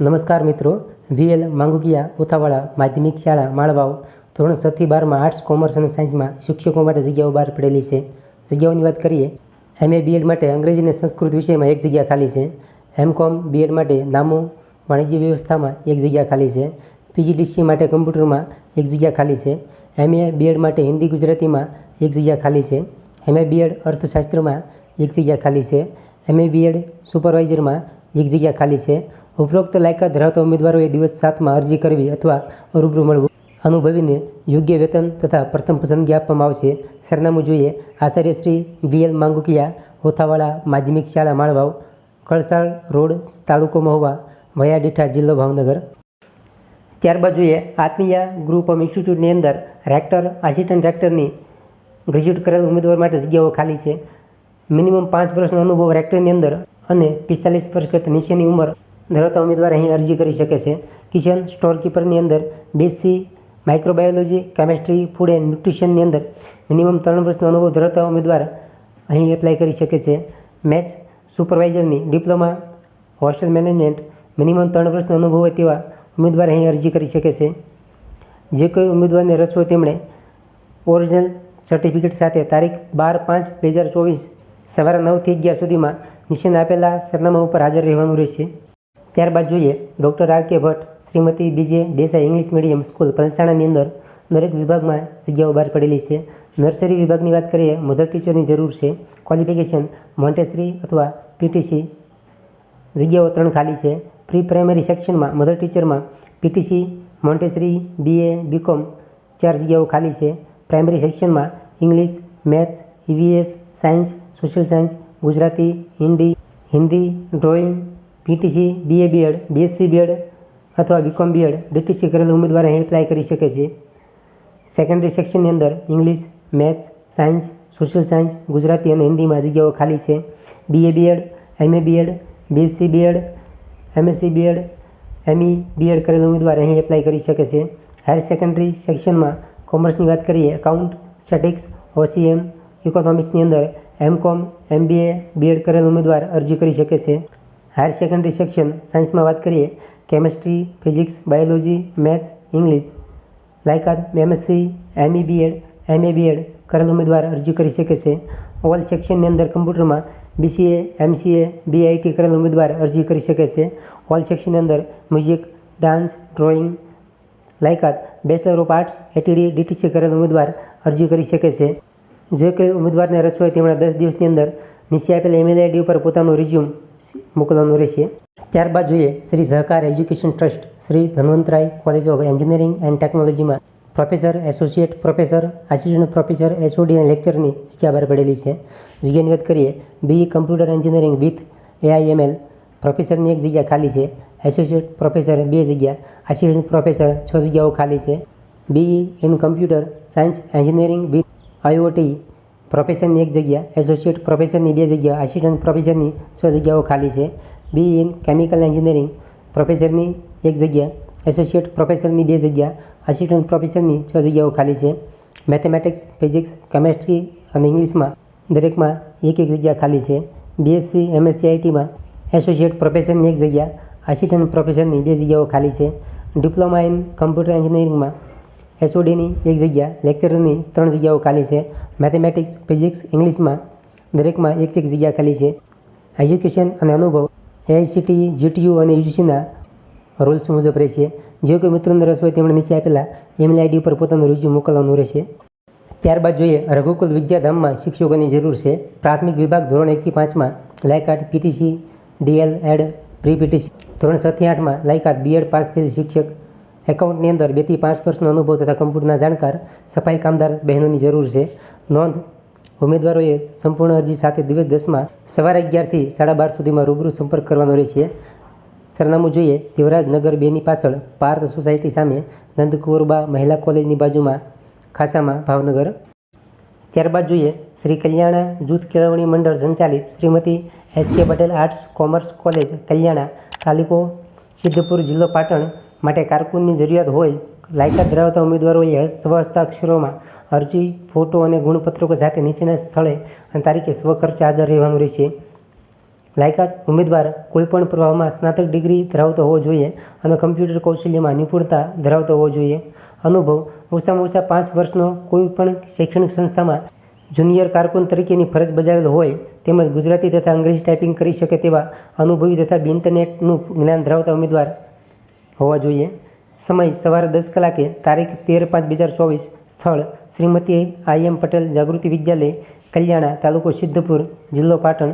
નમસ્કાર મિત્રો. વીએલ માંગુકિયા ઉથાવાળા માધ્યમિક શાળા માળવાઓ ધોરણ છથી બારમાં આર્ટ્સ, કોમર્સ અને સાયન્સમાં શિક્ષકો માટે જગ્યાઓ બહાર પડેલી છે. જગ્યાઓની વાત કરીએ એમએ બીએડ માટે અંગ્રેજી અને સંસ્કૃત વિષયમાં એક જગ્યા ખાલી છે. એમ કોમ બીએડ માટે નામો, વાણિજ્ય વ્યવસ્થામાં એક જગ્યા ખાલી છે. પીજીડીસી માટે કમ્પ્યુટરમાં એક જગ્યા ખાલી છે. એમએ બીએડ માટે હિન્દી ગુજરાતીમાં એક જગ્યા ખાલી છે. એમએ બીએડ અર્થશાસ્ત્રમાં એક જગ્યા ખાલી છે. એમએ બીએડ સુપરવાઇઝરમાં એક જગ્યા ખાલી છે. ઉપરોક્ત લાયકાત ધરાવતા ઉમેદવારોએ દિવસ સાતમાં અરજી કરવી અથવા રૂબરૂ મળવું. અનુભવીને યોગ્ય વેતન તથા પ્રથમ પસંદગી આપવામાં આવશે. સરનામું જોઈએ. આચાર્ય શ્રી વીએલ માંગુકિયા, હોથાવાળા માધ્યમિક શાળા માળવાવ, કળસાળ રોડ, તાલુકો મહુવા, વયાડીઠા જિલ્લો ભાવનગર. ત્યારબાદ જોઈએ. આત્મીયા ગ્રુપ ઓફ ઇન્સ્ટિટ્યૂટની અંદર રેક્ટર, આસિસ્ટન્ટ રેક્ટરની ગ્રેજ્યુએટ કરેલ ઉમેદવાર માટે જગ્યાઓ ખાલી છે. મિનિમમ પાંચ વર્ષનો અનુભવ રેક્ટરની અંદર અને પિસ્તાલીસ વર્ષ કરતાં નીચેની ઉંમર ધરાવતા ઉમેદવાર અહીં અરજી કરી શકે છે. કિચન સ્ટોરકીપરની અંદર BSc microbiology chemistry food and ન્યુટ્રિશનની અંદર મિનિમમ ત્રણ વર્ષનો અનુભવ ધરાવતા ઉમેદવાર અહીં એપ્લાય કરી શકે છે. મેચ સુપરવાઇઝરની ડિપ્લોમા, હોસ્ટેલ મેનેજમેન્ટ મિનિમમ ત્રણ વર્ષનો અનુભવ હોય તેવા ઉમેદવાર અહીં અરજી કરી શકે છે. જે કોઈ ઉમેદવારને રસ હોય તેમણે ઓરિજિનલ સર્ટિફિકેટ સાથે તારીખ બાર પાંચ બે હજાર ચોવીસ સવારે નવથી અગિયાર સુધીમાં નિશાન આપેલા સરનામા ઉપર હાજર રહેવાનું રહેશે. ત્યારબાદ જોઈએ, doctor R K Bhatt, Shrimati BJ Desai English medium school, પલસાણાની અંદર દરેક વિભાગમાં જગ્યાઓ બહાર પડેલી છે. નર્સરી વિભાગની વાત કરીએ, મધર ટીચરની જરૂર છે. ક્વોલિફિકેશન, મોન્ટેસરી અથવા પીટીસી જગ્યાઓ ત્રણ ખાલી છે. પ્રી પ્રાઇમરી સેક્શનમાં મધર ટીચરમાં પીટીસી મોન્ટેસરી બીએ બીકોમ ચાર જગ્યાઓ ખાલી છે. પ્રાઇમરી સેક્શનમાં English, maths EVS science, social science, Gujarati, Hindi Hindi, drawing PTC BA BEd BSc BEd અથવા બીકોમ બીએડ ડીટીસી કરેલ ઉમેદવાર અહીં એપ્લાય કરી શકે છે. સેકન્ડરી સેક્શનની અંદર English maths science social science Gujarati અને હિન્દીમાં જગ્યાઓ ખાલી છે. BA BEd MA BEd BSc BEd MSc BEd ME BEd કરેલ ઉમેદવાર અહીં એપ્લાય કરી શકે છે. હાયર સેકન્ડરી સેક્શનમાં કોમર્સની વાત કરીએ એકાઉન્ટ સ્ટેટિક્સ ઓસીએમ ઇકોનોમિક્સની અંદર એમ કોમ એમબીએ બીએડ કરેલ ઉમેદવાર અરજી કરી શકે છે. હાયર સેકન્ડરી સેક્શન સાયન્સમાં વાત કરીએ chemistry physics biology maths English લાયકાત MSc ME BEd MA BEd કરેલ ઉમેદવાર અરજી કરી શકે છે ઓલ સેક્શનની અંદર કમ્પ્યુટરમાં બીસીએ એમસીએ બીઆઈટી કરેલ ઉમેદવાર અરજી કરી શકે છે ઓલ સેક્શનની અંદર મ્યુઝિક ડાન્સ ડ્રોઈંગ લાયકાત bachelor of arts ATD DTC કરેલ ઉમેદવાર અરજી કરી શકે છે જે કોઈ ઉમેદવારને રસ હોય તેમણે દસ દિવસની અંદર નીચે આપેલ ઈમેલ આઈડી ઉપર પોતાનું રિઝ્યુમ મોકલવાનું રહેશે. ત્યારબાદ જોઈએ Shri Sahakar education trust Shri Dhanvantray college of engineering and ટેકનોલોજીમાં professor associate professor assistant professor અને લેક્ચરની જગ્યા બહાર પડેલી છે. જગ્યાની વાત કરીએ BE computer engineering with AIML પ્રોફેસરની એક જગ્યા ખાલી છે. એસોસિએટ પ્રોફેસર બે જગ્યા આસિસ્ટન્ટ પ્રોફેસર છ જગ્યાઓ ખાલી છે. BE in computer science engineering with IoT પ્રોફેસરની એક જગ્યા એસોસિએટ પ્રોફેસરની બે જગ્યા આસિસ્ટન્ટ પ્રોફેસરની છ જગ્યાઓ ખાલી છે. બી ઇન કેમિકલ એન્જિનિયરિંગ પ્રોફેસરની એક જગ્યા એસોસિએટ પ્રોફેસરની બે જગ્યા આસિસ્ટન્ટ પ્રોફેસરની છ જગ્યાઓ ખાલી છે. મેથેમેટિક્સ ફિઝિક્સ કેમેસ્ટ્રી અને ઇંગ્લિશમાં દરેકમાં એક એક જગ્યા ખાલી છે. બીએસસી એમએસસી આઈટીમાં એસોસિએટ પ્રોફેસરની એક જગ્યા આસિસ્ટન્ટ પ્રોફેસરની બે જગ્યાઓ ખાલી છે. ડિપ્લોમા ઇન કમ્પ્યુટર એન્જિનિયરિંગમાં એચઓડીની એક જગ્યા, લેક્ચરની ત્રણ જગ્યાઓ ખાલી છે. મેથેમેટિક્સ, ફિઝિક્સ, ઇંગ્લિશમાં દરેકમાં એક એક જગ્યા ખાલી છે. એજ્યુકેશન અને અનુભવ એઆઈસીટી જીટીયુ અને યુજીસીના રૂલ્સ મુજબ રહેશે જે કોઈ મિત્રોને રસ હોય, તેમણે નીચે આપેલા ઈમેલ આઈડી ઉપર પોતાનું રિઝ્યુમ મોકલવાનું રહેશે. ત્યારબાદ જોઈએ, રઘુકુલ વિદ્યાધામમાં શિક્ષકોની જરૂર છે. પ્રાથમિક વિભાગ ધોરણ એકથી પાંચમાં લાયકાત PTC DEl Ed pre PTC ધોરણ છથી આઠમાં લાયકાત બીએડ પાસ થયેલ શિક્ષક એકાઉન્ટની અંદર બેથી પાંચ વર્ષનો અનુભવ તથા કમ્પ્યુટરના જાણકાર, સફાઈ કામદાર બહેનોની જરૂર છે. નોંધ, ઉમેદવારોએ સંપૂર્ણ અરજી સાથે દિવસ દસમાં સવારે અગિયારથી સાડા બાર સુધીમાં રૂબરૂ સંપર્ક કરવાનો રહેશે. સરનામું જોઈએ, દેવરાજનગર બેની પાછળ પાર્થ સોસાયટી સામે નંદકુરબા મહિલા કોલેજની બાજુમાં, ખાસામાં ભાવનગર. ત્યારબાદ જોઈએ, શ્રી કલ્યાણા જૂથ કેળવણી મંડળ સંચાલિત Shrimati S K Patel arts commerce college Kalyana, તાલુકો સિદ્ધપુર જિલ્લો પાટણ માટે કારકુનની જરૂરિયાત હોય, લાયકાત ધરાવતા ઉમેદવારોએ સ્વહસ્તાક્ષરોમાં અરજી, ફોટો અને ગુણપત્રકો સાથે નીચેના સ્થળે અને તારીખે સ્વખર્ચે હાજર રહેવાનું રહેશે. લાયકાત ઉમેદવાર કોઈપણ પ્રવાહમાં સ્નાતક ડિગ્રી ધરાવતો હોવો જોઈએ અને કમ્પ્યુટર કૌશલ્યમાં નિપુણતા ધરાવતો હોવો જોઈએ. અનુભવ, ઓછામાં ઓછા પાંચ વર્ષનો કોઈપણ શૈક્ષણિક સંસ્થામાં જુનિયર કારકુન તરીકેની ફરજ બજાવેલ હોય, તેમજ ગુજરાતી તથા અંગ્રેજી ટાઈપિંગ કરી શકે તેવા અનુભવી તથા બિન્ટરનેટનું જ્ઞાન ધરાવતા ઉમેદવાર હોવા જોઈએ. સમય સવારે દસ કલાકે તારીખ તેર પાંચ બે હજાર ચોવીસ સ્થળ શ્રીમતી આઈ પટેલ જાગૃતિ વિદ્યાલય, કલ્યાણા તાલુકો સિદ્ધપુર, જિલ્લો પાટણ